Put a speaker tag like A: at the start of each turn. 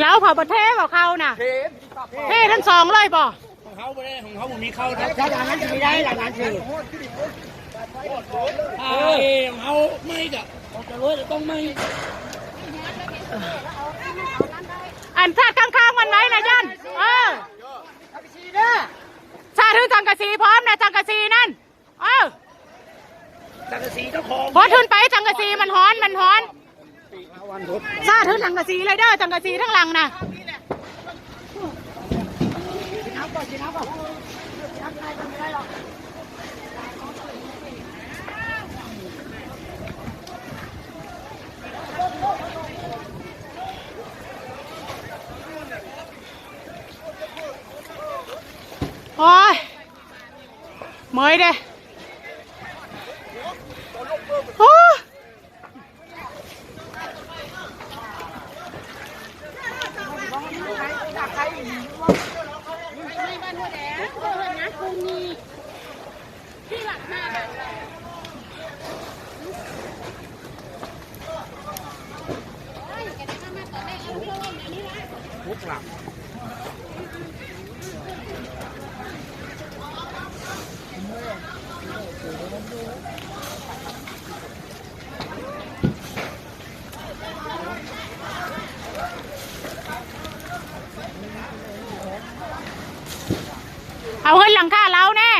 A: แล้วพอประเทศบอกเขาน่ะ
B: เทป
A: เท่ทั้งสองเลยบ่
B: ของเขาไม่ได้ของเขาผมมีเข้านะ
C: ถ้าอย่างนั้นจะไม่ได้หลังนั้นคือ
B: เออของเขาไม่กะจะรู้จะต้องไม่
A: อันซาดข้างๆมันไว้นะยันเออซาดถือจังกะสีพร้อมนะจังกะสีนั่นเออ
B: สังกะสีเจ้าของ
A: พอขึ้นไปจังกะสีมันฮ้อนมันฮ้อน ซาดถือจังกะสีเลยเด้อจังกะสีทั้งหลังนะโอ้ยเมยเด้โอ้ย
B: มุกหลับ
A: เอาเงินหลังค่าเราแน่ เงินหลังคาเราแน่